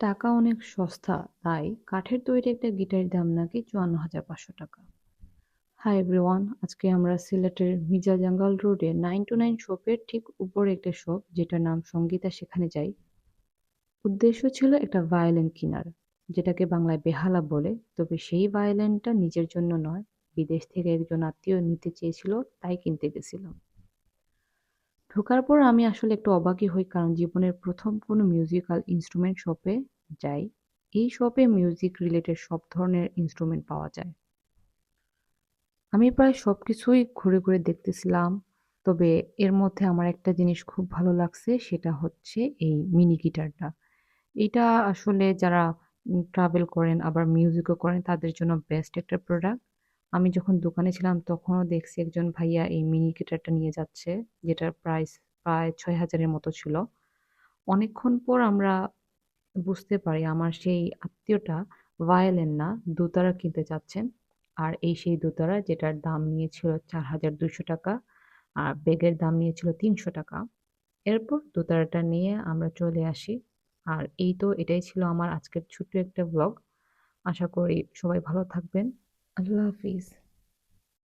টাকা অনেক সস্তা, তাই কাঠের তৈরি একটা গিটারের দাম নাকি চুয়ান্ন হাজার পাঁচশো টাকা। হাই এভরিওয়ান আজকে আমরা সিলেটের মির্জা জাঙ্গাল রোডে নাইন টু নাইন শপের ঠিক উপরে একটা শপ যেটার নাম সঙ্গীতা, সেখানে যাই। উদ্দেশ্য ছিল একটা ভায়োলিন কেনার, যেটাকে বাংলায় বেহালা বলে। তবে সেই ভায়োলিনটা নিজের জন্য নয়, বিদেশ থেকে একজন আত্মীয় নিতে চেয়েছিল, তাই কিনতে গেছিলাম। ঢোকার পর আমি আসলে একটু অবাকই হই, কারণ জীবনের প্রথম কোনো মিউজিক্যাল ইনস্ট্রুমেন্ট শপে যাই, এই শপে মিউজিক রিলেটেড সব ধরনের ইনস্ট্রুমেন্ট পাওয়া যায়। আমি প্রায় সব কিছুই ঘুরে ঘুরে দেখতেছিলাম, তবে এর মধ্যে আমার একটা জিনিস খুব ভালো লাগছে, সেটা হচ্ছে এই মিনি গিটারটা এটা আসলে যারা ট্রাভেল করেন, আবার মিউজিকও করেন, তাদের জন্য বেস্ট একটা প্রোডাক্ট আমি যখন দোকানে ছিলাম তখনও দেখছি একজন ভাইয়া এই মিনি গিটারটা নিয়ে যাচ্ছে, যেটার প্রাইস প্রায় ছয় হাজারের মতো ছিল। অনেকক্ষণ পর আমরা বুঝতে পারি আমার সেই আত্মীয়টা ভায়োলিন না, দোতারা কিনতে চাচ্ছেন আর এই সেই দোতারা যেটার দাম নিয়েছিল চার হাজার দুশো টাকা, আর ব্যাগের দাম নিয়েছিল তিনশো টাকা। এরপর দোতারাটা নিয়ে আমরা চলে আসি। আর এই তো এটাই ছিল আমার আজকের ছোট্ট একটা ব্লগ আশা করি সবাই ভালো থাকবেন। আল্লাহ হাফিজ